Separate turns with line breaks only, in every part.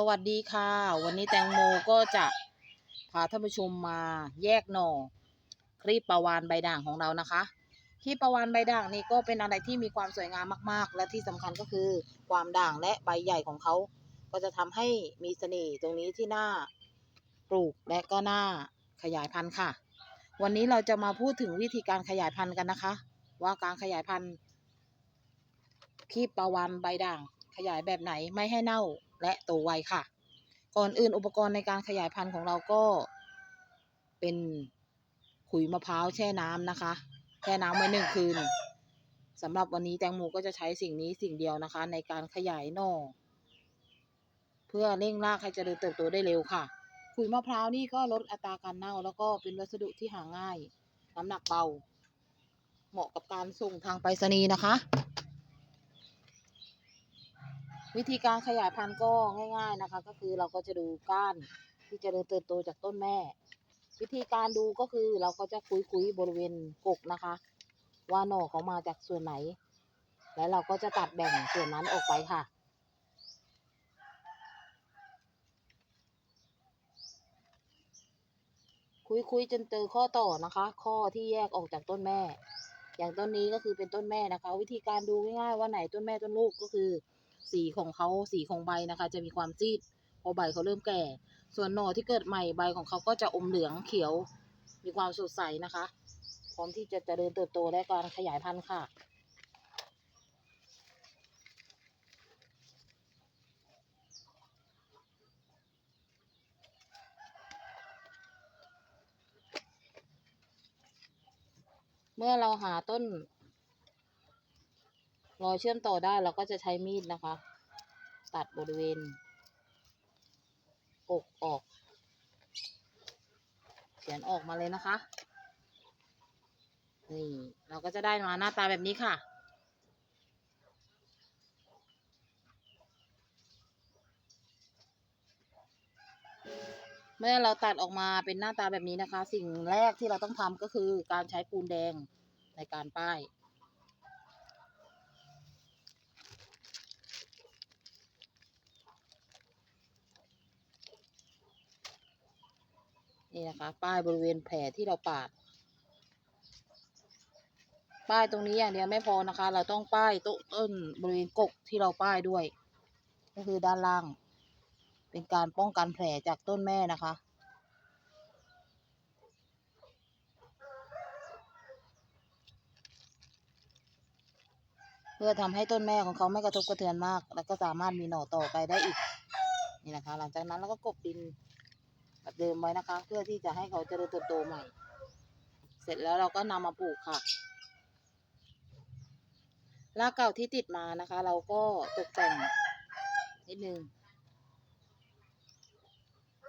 สวัสดีค่ะ วันนี้แตงโมก็จะพาท่านผู้ชมมาแยกหน่อคลีปปลาวานใบด่างของเรานะคะคลีปปลาวานใบด่างนี่ก็เป็นอะไรที่มีความสวยงามมากๆ และที่สำคัญก็คือความด่างและใบใหญ่ของเขา ก็จะทำให้มีเสน่ห์ตรงนี้ที่หน่าปลูกและก็น่าขยายพันธุ์ค่ะ วันนี้เราจะมาพูดถึงวิธีการขยายพันธุ์กันนะคะ ว่าการขยายพันธุ์คลีปปลาวานใบด่างขยายแบบไหนไม่ให้เน่า และโตไวค่ะ ก่อนอื่นอุปกรณ์ในการขยายพันธุ์ของเราก็เป็นขุยมะพร้าวแช่น้ำนะคะ แช่น้ำไว้หนึ่งคืนสำหรับวันนี้แตงโมก็จะใช้สิ่งนี้สิ่งเดียวนะคะ ในการขยายหน่อ เพื่อเร่งรากให้เจริญเติบโตได้เร็วค่ะ ขุยมะพร้าวนี่ก็ลดอัตราการเน่า แล้วก็เป็นวัสดุที่หาง่าย น้ำหนักเบา เหมาะกับการส่งทางไปรษณีย์นะคะ วิธีการขยายพันธุ์ก็ง่าย ๆนะคะ ก็คือเราก็จะดูก้านที่เจริญเติบโตจากต้นแม่ วิธีการดูก็คือเราก็จะคุยๆบริเวณกกนะคะ ว่าหน่อเขามาจากส่วนไหน แล้วเราก็จะตัดแบ่งส่วนนั้นออกไปค่ะคุยๆจนเจอข้อต่อนะคะ ข้อที่แยกออกจากต้นแม่ อย่างต้นนี้ก็คือเป็นต้นแม่นะคะ วิธีการดูง่ายๆว่าไหนต้นแม่ต้นลูกก็คือ สีของเขาสีของใบนะคะ จะมีความซีดเพราะใบเขาเริ่มแก่ ส่วนหน่อที่เกิดใหม่ใบของเขาก็จะอมเหลืองเขียว มีความสดใสนะคะ พร้อมที่จะเจริญเติบโตและการขยายพันธุ์ค่ะเมื่อเราหาต้น รอยเชื่อมต่อได้เราก็จะใช้มีดนะคะ ตัดบริเวณอกออก เขียนออกมาเลยนะคะ นี่เราก็จะได้มาหน้าตาแบบนี้ค่ะ เมื่อเราตัดออกมาเป็นหน้าตาแบบนี้นะคะ สิ่งแรกที่เราต้องทำก็คือการใช้ปูนแดงในการป้าย นี่นะคะ ป้ายบริเวณแผลที่เราปาด ป้ายตรงนี้อย่างเดียวไม่พอนะคะ เราต้องป้ายโต๊ะต้นบริเวณกกที่เราป้ายด้วย ก็คือด้านล่าง เป็นการป้องกันแผลจากต้นแม่นะคะเพื่อทำให้ต้นแม่ของเขาไม่กระทบกระเทือนมาก แล้วก็สามารถมีหน่อต่อไปได้อีก นี่นะคะ หลังจากนั้นเราก็กบดิน แบบเดิมไว้นะคะ เพื่อที่จะให้เขาเจริญเติบโตใหม่ เสร็จแล้วเราก็นำมาปลูกค่ะรากเก่าที่ติดมานะคะ เราก็ตกแต่งนิดนึง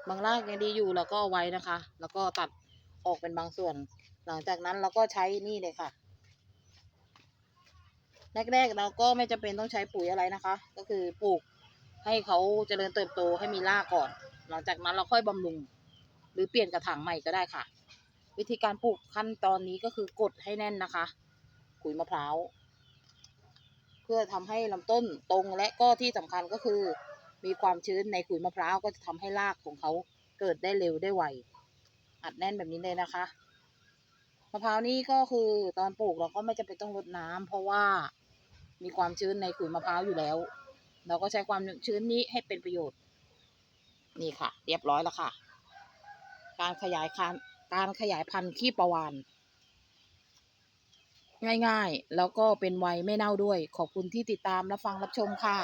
บางรากยังดีอยู่เราก็เอาไว้นะคะ แล้วก็ตัดออกเป็นบางส่วน หลังจากนั้นเราก็ใช้นี่เลยค่ะแรกๆเราก็ไม่จำเป็นต้องใช้ปุ๋ยอะไรนะคะ ก็คือปลูกให้เขาเจริญเติบโตให้มีรากก่อน หลังจากนั้นเราค่อยบำรุง หรือเปลี่ยนกระถางใหม่ก็ได้ค่ะ วิธีการปลูกขั้นตอนนี้ก็คือกดให้แน่นนะคะขุยมะพร้าวเพื่อทำให้ลำต้นตรงและก็ที่สำคัญก็คือ มีความชื้นในขุยมะพร้าวก็จะทำให้รากของเขาเกิดได้เร็วได้ไวอัดแน่นแบบนี้เลยนะคะมะพร้าวนี่ก็คือตอนปลูกเราก็ไม่จำเป็นต้องรดน้ำเพราะว่ามีความชื้นในขุยมะพร้าวอยู่แล้ว เราก็ใช้ความชื้นนี้ให้เป็นประโยชน์ นี่ค่ะ เรียบร้อยแล้วค่ะ การขยายการการขยายพันธุ์ขี้ประวานง่ายๆ แล้วก็เป็นไวไม่เน่าด้วย ขอบคุณที่ติดตามและฟังรับชมค่ะ